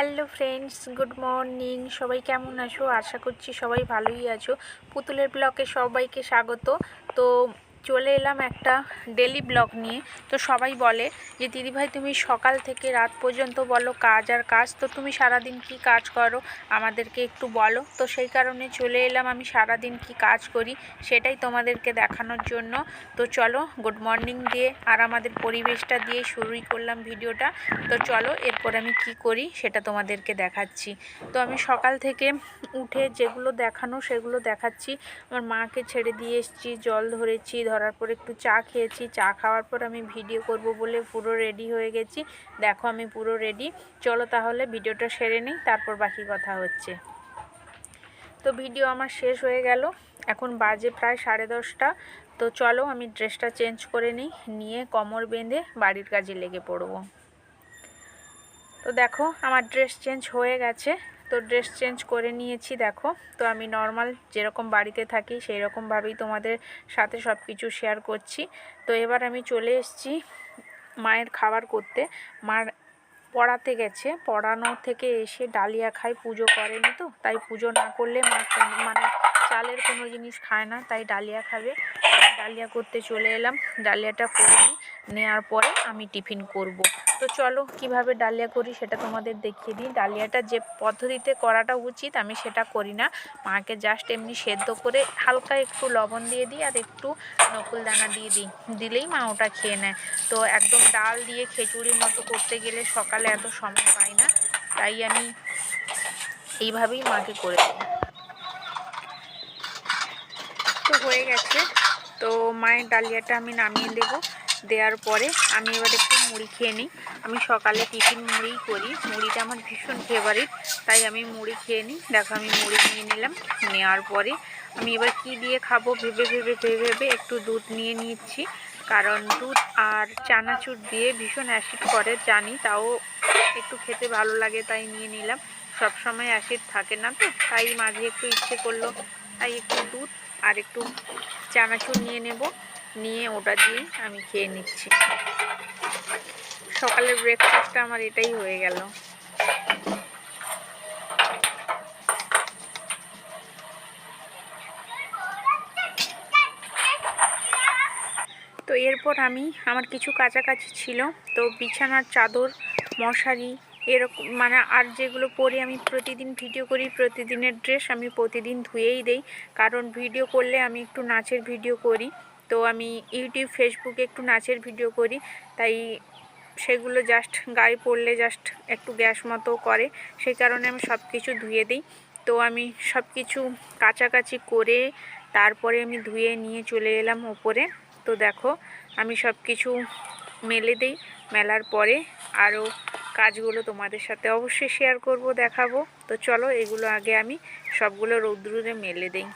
Hello friends good morning সবাই কেমন আছো? আশা করছি সবাই ভালোই আছো। পুতুলের ব্লকে সবাইকে স্বাগত। তো চলে এলাম একটা ডেলি ব্লগ নিয়ে। তো সবাই বলে যে, দিদিভাই, তুমি সকাল থেকে রাত পর্যন্ত বলো কাজ আর কাজ। তো তুমি সারাদিন কি কাজ করো? আমাদেরকে একটু বলো। তো সেই কারণে চলে এলাম আমি সারাদিন কি কাজ করি, সেটাই তোমাদেরকে দেখানোর জন্য। তো চলো গুড মর্নিং দিয়ে আর আমাদের পরিবেশটা দিয়ে শুরুই করলাম ভিডিওটা। তো চলো, এরপর আমি কি করি সেটা তোমাদেরকে দেখাচ্ছি। তো আমি সকাল থেকে উঠে যেগুলো দেখানো সেগুলো দেখাচ্ছি। আমার মাকে ছেড়ে দিয়ে এসেছি, জল ধরেছি ধরার পর একটু চা খেয়েছি। চা খাওয়ার পর আমি ভিডিও করব বলে পুরো রেডি হয়ে গেছি। দেখো আমি পুরো রেডি চলো তাহলে ভিডিওটা সেরে নিই, তারপর বাকি কথা হচ্ছে। তো ভিডিও আমার শেষ হয়ে গেল। এখন বাজে প্রায় সাড়ে দশটা। তো চলো আমি ড্রেসটা চেঞ্জ করে নিই, নিয়ে কোমর বেঁধে বাড়ির কাজে লেগে পড়ব। তো দেখো আমার ড্রেস চেঞ্জ হয়ে গেছে। তো ড্রেস চেঞ্জ করে নিয়েছি, দেখো। তো আমি নর্মাল যেরকম বাড়িতে থাকি সেই রকমভাবেই তোমাদের সাথে সব কিছু শেয়ার করছি। তো এবার আমি চলে এসেছি মায়ের খাবার করতে। মার পড়াতে গেছে, পড়ানো থেকে এসে ডালিয়া খায়, পুজো করেনি তো, তাই পুজো না করলে মা মানে চালের কোনো জিনিস খায় না, তাই ডালিয়া খাবে। ডালিয়া করতে চলে এলাম, ডালিয়াটা করে নেওয়ার পরে আমি টিফিন করব। তো চলো, কীভাবে ডালিয়া করি সেটা তোমাদের দেখিয়ে দিই। ডালিয়াটা যে পদ্ধতিতে করাটা উচিত আমি সেটা করি না। মাকে জাস্ট এমনি সেদ্ধ করে হালকা একটু লবণ দিয়ে দিই আর একটু নকুল দানা দিয়ে দিই। দিলেই মা ওটা খেয়ে নেয়। তো একদম ডাল দিয়ে খিচুড়ির মতো করতে গেলে সকালে এত সময় পাই না, তাই আমি এইভাবেই মাকে করে দিই। তো হয়ে গেছে। তো মায়ের ডালিয়াটা আমি নামিয়ে দেব। দেওয়ার পরে আমি এবার একটু মুড়ি খেয়ে নিই। আমি সকালে টিফিন মুড়িই করি। মুড়িটা আমার ভীষণ ফেভারিট তাই আমি মুড়ি খেয়ে নিই। দেখো আমি মুড়ি নিয়ে নিলাম। নেওয়ার পরে আমি এবার কি দিয়ে খাব ভেবে ভেবে ভেবে ভেবে একটু দুধ নিয়ে নিচ্ছি। কারণ দুধ আর চানাচুর দিয়ে ভীষণ অ্যাসিড করে, জানি তাও একটু খেতে ভালো লাগে, তাই নিয়ে নিলাম। সব সময় অ্যাসিড থাকে না তো, তাই মাঝে একটু ইচ্ছে করল, তাই একটু দুধ আর একটু চানাচুর নিয়ে নেব। নিয়ে ওটা দিয়ে আমি খেয়ে নিচ্ছি। সকালের ব্রেকফাস্টটা আমার এটাই হয়ে গেল। তো এরপর আমি, আমার কিছু কাছাকাছি ছিল, তো বিছানার চাদর, মশারি, এরকম মানে আর যেগুলো পরে আমি প্রতিদিন ভিডিও করি, প্রতিদিনের ড্রেস আমি প্রতিদিন ধুয়েই দেই। কারণ ভিডিও করলে আমি একটু নাচের ভিডিও করি। তো আমি ইউটিউব ফেসবুকে একটু নাচের ভিডিও করি। তাই সেগুলো জাস্ট গায়ে পড়লে জাস্ট একটু গ্যাস মতো করে। সেই কারণে আমি সব কিছু ধুয়ে দিই। তো আমি সব কিছু কাছাকাছি করে তারপরে আমি ধুয়ে নিয়ে চলে এলাম ওপরে। তো দেখো, আমি সব কিছু মেলে দিই। মেলার পরে আরও কাজগুলো তোমাদের সাথে অবশ্যই শেয়ার করব, দেখাবো। তো চলো, এগুলো আগে আমি সবগুলো রৌদ্রুরে মেলে দিই।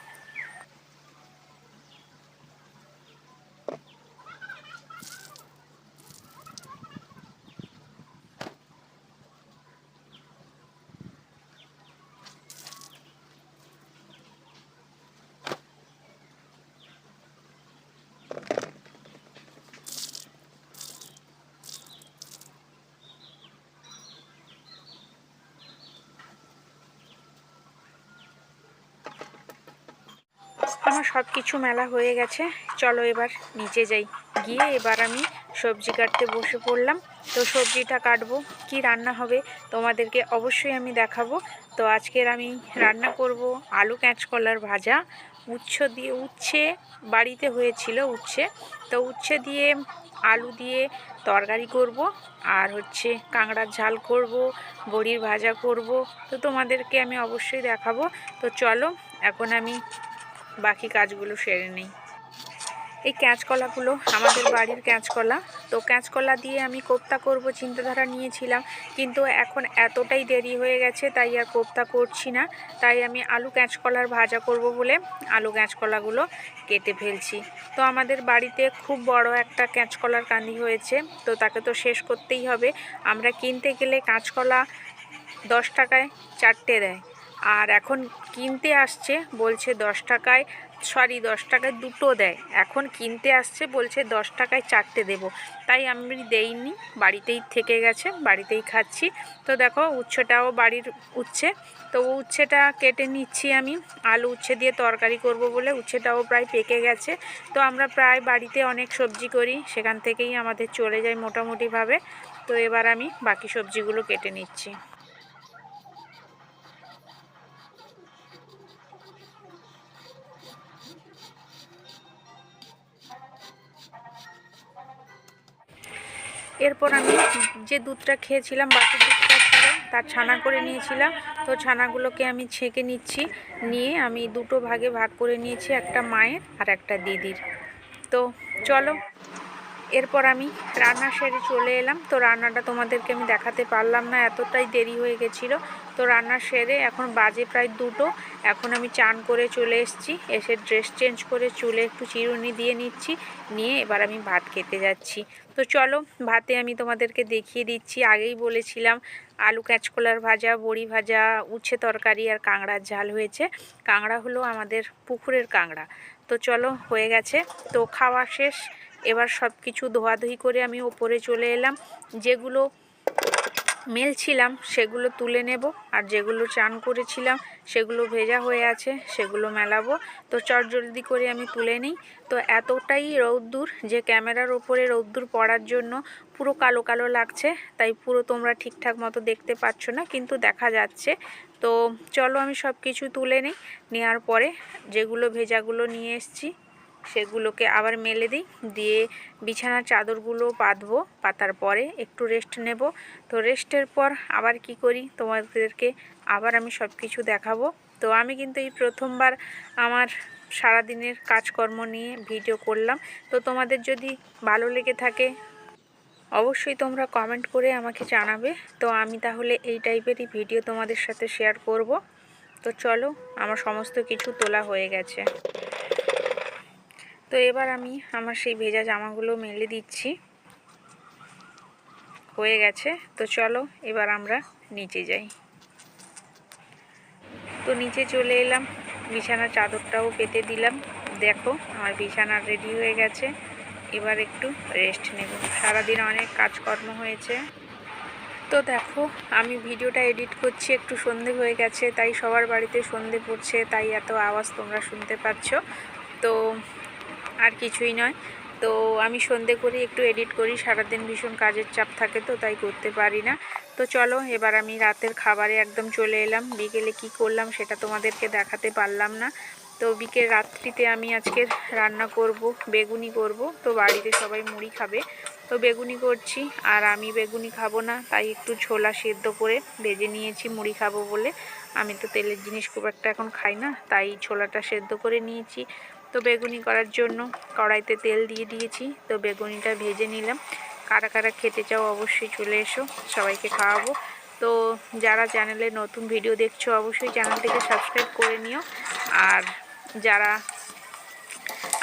আমার সব কিছু মেলা হয়ে গেছে। চলো এবার নিচে যাই। গিয়ে এবার আমি সবজি কাটতে বসে পড়লাম। তো সবজিটা কাটবো, কি রান্না হবে তোমাদেরকে অবশ্যই আমি দেখাবো। তো আজকের আমি রান্না করব আলু কাঁচকলার ভাজা। উচ্ছ দিয়ে, উচ্ছে বাড়িতে হয়েছিল উচ্ছে। তো উচ্ছে দিয়ে আলু দিয়ে তরকারি করব আর হচ্ছে কাঁকড়ার ঝাল করব, বড়ির ভাজা করব। তো তোমাদেরকে আমি অবশ্যই দেখাবো। তো চলো, এখন আমি বাকি কাজগুলো সেরে নিই। এই কাঁচকলাগুলো, আমাদের বাড়ির কাঁচকলা। তো কাঁচকলা দিয়ে আমি কোপ্তা করব চিন্তাধারা নিয়েছিলাম, কিন্তু এখন এতটাই দেরি হয়ে গেছে, তাই আর কোপ্তা করছি না। তাই আমি আলু কাঁচকলার ভাজা করব বলে আলু কাঁচকলাগুলো কেটে ফেলছি। তো আমাদের বাড়িতে খুব বড় একটা কাঁচকলার কান্দি হয়েছে, তো তাকে তো শেষ করতেই হবে। আমরা কিনতে গেলে কাঁচকলা দশ টাকায় চারটে দেয়। আর এখন কিনতে আসছে, বলছে দশ টাকায় সরি দশ টাকায় দুটো দেয়। এখন কিনতে আসছে, বলছে দশ টাকায় চারটে দেবো। তাই আমি দেইনি, বাড়িতেই থেকে গেছে, বাড়িতেই খাচ্ছি। তো দেখো, উচ্ছেটাও বাড়ির উচ্ছে। তো উচ্ছেটা কেটে নিচ্ছি আমি। আলু উচ্ছে দিয়ে তরকারি করব বলে উচ্ছেটাও প্রায় পেকে গেছে। তো আমরা প্রায় বাড়িতে অনেক সবজি করি, সেখান থেকেই আমাদের চলে যায় মোটামুটিভাবে। তো এবার আমি বাকি সবজিগুলো কেটে নিচ্ছি। এরপর আমি যে দুধটা খেয়েছিলাম, বাকি দুধটা ছিল, তার ছানা করে নিয়েছিলাম। তো ছানাগুলোকে আমি ছেঁকে নিচ্ছি, নিয়ে আমি দুটো ভাগে ভাগ করে নিয়েছি, একটা মায়ের আর একটা দিদির। তো চলো। এরপর আমি রান্না সেরে চলে এলাম। তো রান্নাটা তোমাদেরকে আমি দেখাতে পারলাম না, এতটাই দেরি হয়ে গেছিল। তো রান্না সেরে এখন বাজে প্রায় দুটো। এখন আমি চান করে চলে এসেছি। এসে ড্রেস চেঞ্জ করে চুলে একটু চিরুনি দিয়ে নিচ্ছি। নিয়ে এবার আমি ভাত খেতে যাচ্ছি। তো চলো, ভাতে আমি তোমাদেরকে দেখিয়ে দিচ্ছি। আগেই বলেছিলাম, আলু ক্যাচকলার ভাজা, বড়ি ভাজা, উচ্ছে তরকারি আর কাঁকড়ার ঝাল হয়েছে। কাঁকড়া হলো আমাদের পুকুরের কাঁকড়া। তো চলো, হয়ে গেছে। তো খাওয়া শেষ। এবার সব কিছু ধোয়াধুয়ি করে আমি ওপরে চলে এলাম। যেগুলো মেলছিলাম সেগুলো তুলে নেব আর যেগুলো চান করেছিলাম সেগুলো ভেজা হয়ে আছে, সেগুলো মেলাবো। তো চট জলদি করে আমি তুলে নিই। তো এতটাই রৌদ্দুর যে ক্যামেরার ওপরে রৌদ্দুর পড়ার জন্য পুরো কালো কালো লাগছে, তাই পুরো তোমরা ঠিকঠাক মতো দেখতে পাচ্ছ না, কিন্তু দেখা যাচ্ছে। তো চলো আমি সব কিছু তুলে নিই নেওয়ার পরে যেগুলো ভেজাগুলো নিয়ে এসছি সেগুলোকে আবার মেলে দিই। দিয়ে বিছানার চাদরগুলো পাতবো পাতার পরে একটু রেস্ট নেব। তো রেস্টের পর আবার কি করি? তোমাদেরকে আবার আমি সব কিছু দেখাবো। তো আমি কিন্তু এই প্রথমবার আমার সারাদিনের কাজকর্ম নিয়ে ভিডিও করলাম। তো তোমাদের যদি ভালো লেগে থাকে, অবশ্যই তোমরা কমেন্ট করে আমাকে জানাবে। তো আমি তাহলে এই টাইপেরই ভিডিও তোমাদের সাথে শেয়ার করব। তো চলো, আমার সমস্ত কিছু তোলা হয়ে গেছে। তো এবার আমি আমার সেই ভেজা জামাগুলো মেলে দিচ্ছি। হয়ে গেছে। তো চলো, এবার আমরা নিচে যাই। তো নিচে চলে এলাম। বিছানার চাদরটাও পেতে দিলাম। দেখো, আমার বিছানা রেডি হয়ে গেছে। এবার একটু রেস্ট নেব। সারাদিন অনেক কাজকর্ম হয়েছে। তো দেখো, আমি ভিডিওটা এডিট করছি, একটু সন্ধে হয়ে গেছে, তাই সবার বাড়িতে সন্ধে পড়ছে, তাই এত আওয়াজ তোমরা শুনতে পাচ্ছ। তো আর কিছুই নয়। তো আমি সন্ধে করি একটু এডিট করি, সারাদিন ভীষণ কাজের চাপ থাকে তো, তাই করতে পারি না। তো চলো, এবার আমি রাতের খাবারে একদম চলে এলাম। বিকেলে কি করলাম সেটা তোমাদেরকে দেখাতে পারলাম না। তো বিকেল রাত্রিতে আমি আজকে রান্না করব, বেগুনি করব। তো বাড়িতে সবাই মুড়ি খাবে। তো বেগুনি করছি, আর আমি বেগুনি খাব না, তাই একটু ছোলা সেদ্ধ করে ভেজে নিয়েছি, মুড়ি খাব বলে। আমি তো তেলের জিনিস খুব একটা এখন খাই না, তাই ছোলাটা সেদ্ধ করে নিয়েছি। তো বেগুনি করার জন্য কড়াইতে তেল দিয়ে দিয়েছি। তো বেগুনিটা ভেজে নিলাম। কারা কারা খেতে চাও অবশ্যই চলে এসো, সবাইকে খাওয়াবো। তো যারা চ্যানেলে নতুন ভিডিও দেখছ, অবশ্যই চ্যানেলটিকে সাবস্ক্রাইব করে নিও। আর যারা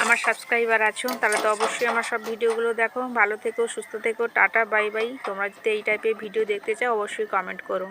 আমার সাবস্ক্রাইবার আছো তারা তো অবশ্যই আমার সব ভিডিওগুলো দেখো। ভালো থেকো, সুস্থ থেকো, টাটা, বাই বাই। তোমরা যদি এই টাইপের ভিডিও দেখতে চাও, অবশ্যই কমেন্ট করো।